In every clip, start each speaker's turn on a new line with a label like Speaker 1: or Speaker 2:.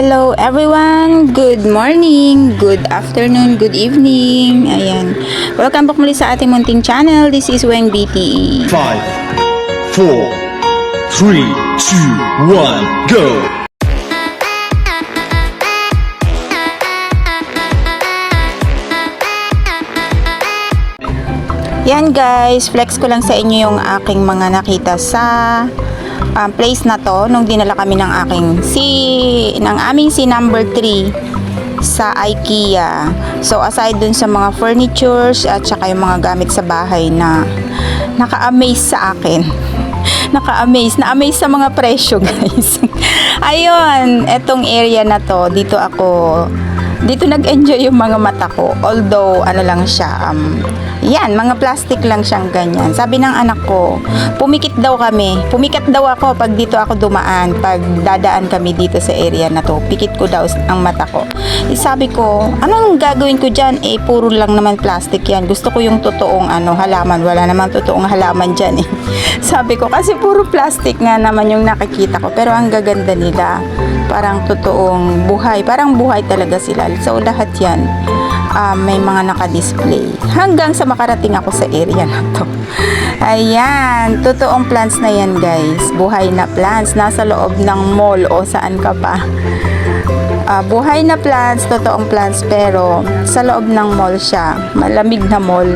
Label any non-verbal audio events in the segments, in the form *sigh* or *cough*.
Speaker 1: Hello everyone! Good morning, good afternoon, good evening. Ayan. Welcome back muli sa ating munting channel. This is Weng. BTE.
Speaker 2: Five, four, three, two, one, go!
Speaker 1: Yan guys, flex ko lang sa inyo yung aking mga nakita sa um, place na to nung dinala kami ng aking si ng aming si number 3 sa IKEA. So aside dun sa mga furnitures at saka yung mga gamit sa bahay na naka-amaze sa akin. *laughs* Naka-amaze, na-amaze sa mga presyo *laughs* guys. Ayun, etong area na to, dito ako dito nag-enjoy yung mga mata ko. Although, ano lang siya, um, yan, mga plastic lang siyang ganyan. Sabi ng anak ko, pumikit daw kami. Pumikat daw ako pag dito ako dumaan, pag dadaan kami dito sa area na to. Pikit ko daw ang mata ko. Eh, sabi ko, anong gagawin ko dyan? Eh, puro lang naman plastic yan. Gusto ko yung totoong ano, halaman. Wala naman totoong halaman dyan eh. *laughs* sabi ko, kasi puro plastic nga naman yung nakikita ko. Pero ang gaganda nila parang totoong buhay. Parang buhay talaga sila. So, lahat yan ah, may mga naka-display. Hanggang sa makarating ako sa area na to. *laughs* Ayan, totoong plants na yan guys. Buhay na plants. Nasa loob ng mall o saan ka pa. Ah, buhay na plants, totoong plants pero sa loob ng mall siya. Malamig na mall.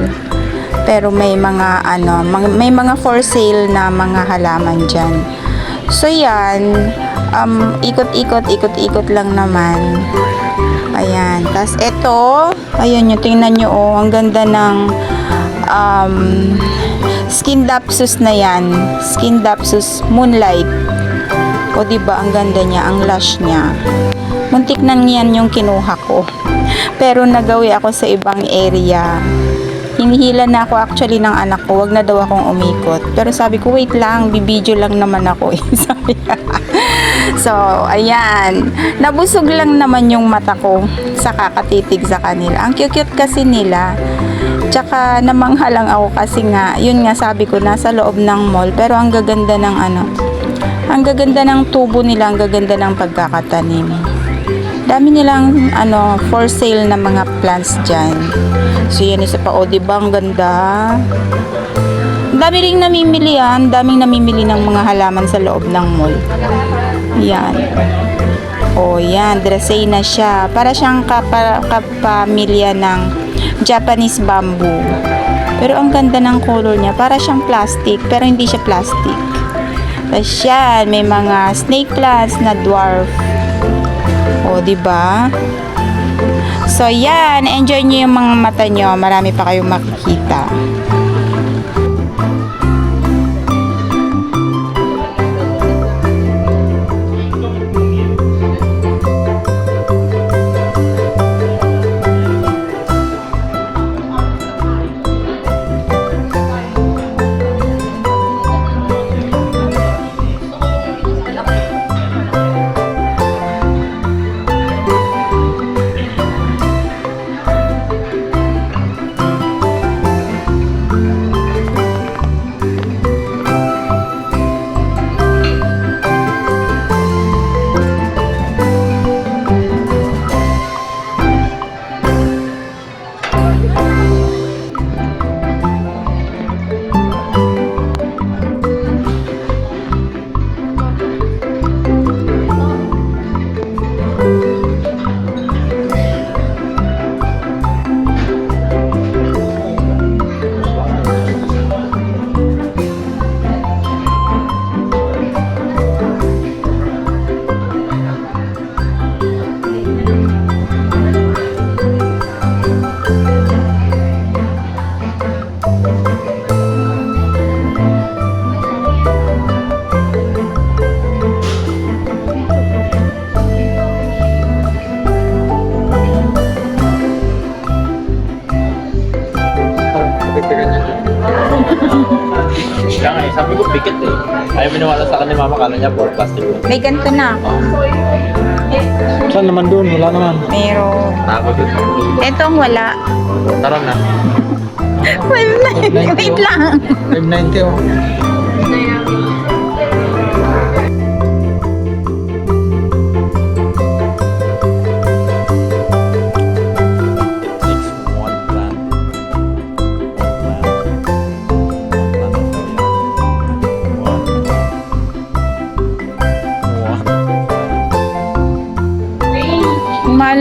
Speaker 1: Pero may mga ano, may mga for sale na mga halaman diyan. So yan, um, ikot-ikot, ikot-ikot lang naman. Ayan. Tapos ito, ayun nyo, tingnan nyo oh, ang ganda ng um, skin dapsus na yan. Skin dapsus moonlight. O ba ang ganda niya, ang lush niya. Muntik na yan yung kinuha ko. Pero nagawi ako sa ibang area. Hinihila na ako actually ng anak ko, wag na daw akong umikot. Pero sabi ko, wait lang, bibidyo lang naman ako. *laughs* eh." so, ayan. Nabusog lang naman yung mata ko sa kakatitig sa kanila. Ang cute-cute kasi nila. Tsaka namangha lang ako kasi nga, yun nga sabi ko, nasa loob ng mall. Pero ang gaganda ng ano, ang gaganda ng tubo nila, ang gaganda ng pagkakatanim. Dami nilang ano, for sale na mga plants dyan. So yan isa pa, o diba ang ganda? Ang dami ring namimili yan, daming namimili ng mga halaman sa loob ng mall. Yan. O yan, dressay na siya. Para siyang kapa, kapamilya ng Japanese bamboo. Pero ang ganda ng color niya, para siyang plastic, pero hindi siya plastic. Tapos yan, may mga snake plants na dwarf. O, di ba? So, yan. Enjoy nyo yung mga mata nyo. Marami pa kayong makikita.
Speaker 3: Kaya nga eh, sabi ko pikit eh. Ayaw maniwala sa akin ni mama, kala niya puro plastic yun.
Speaker 1: May ganito na.
Speaker 2: Saan naman doon? Wala naman.
Speaker 1: Meron.
Speaker 3: Tako dun.
Speaker 1: Etong wala.
Speaker 3: Tara na. *laughs*
Speaker 1: Wait lang. Wait lang.
Speaker 2: 590 oh.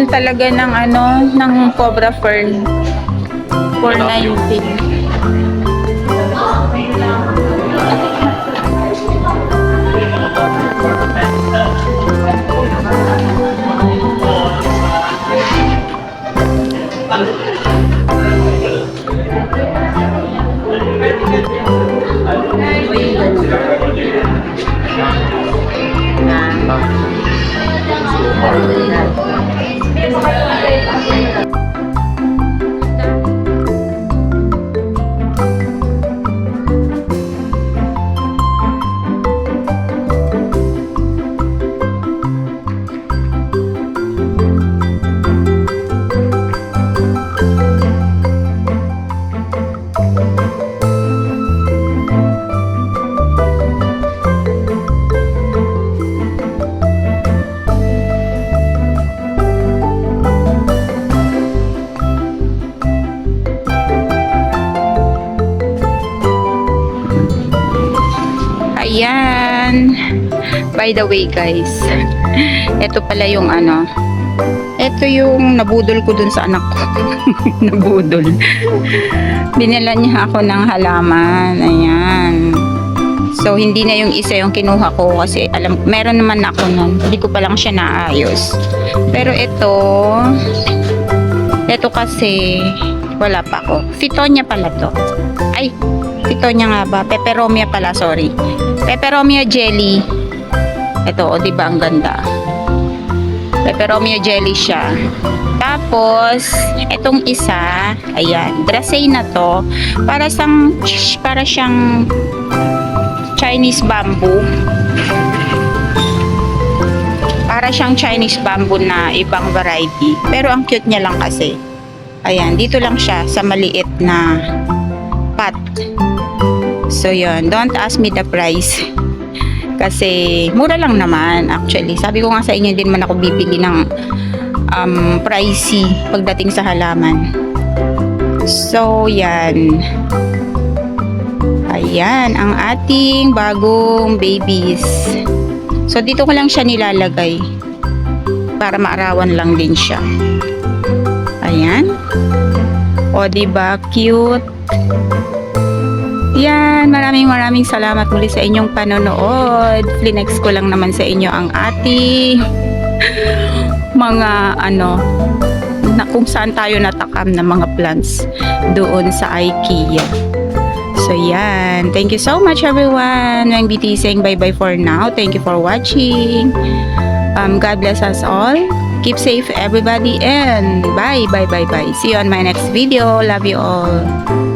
Speaker 1: Talaga ng ano, ng Cobra Fern. 490. By the way, guys. Ito pala yung ano. Ito yung nabudol ko dun sa anak ko. *laughs* nabudol. Binila niya ako ng halaman. Ayan. So, hindi na yung isa yung kinuha ko kasi alam, meron naman ako nun. Hindi ko pa lang siya naayos. Pero ito, ito kasi, wala pa ako. Fitonia pala to. Ay, Fitonia nga ba? Peperomia pala, sorry. Peperomia jelly. Ito, o, di ba ang ganda? Peperomia jelly siya. Tapos, itong isa, ayan, dressay na to, para sang, para siyang Chinese bamboo. Para siyang Chinese bamboo na ibang variety. Pero ang cute niya lang kasi. Ayan, dito lang siya sa maliit na pot. So, yun. Don't ask me the price. Kasi, mura lang naman actually. Sabi ko nga sa inyo, din man ako bibili ng um, pricey pagdating sa halaman. So, yan. Ayan, ang ating bagong babies. So, dito ko lang siya nilalagay. Para maarawan lang din siya. Ayan. O, diba? Cute. Yan, maraming maraming salamat muli sa inyong panonood. Flinex ko lang naman sa inyo ang ating mga ano na kung saan tayo natakam ng mga plants doon sa IKEA. So yan, thank you so much everyone. Mang BT saying bye-bye for now. Thank you for watching. Um, God bless us all. Keep safe everybody and bye bye bye bye. See you on my next video. Love you all.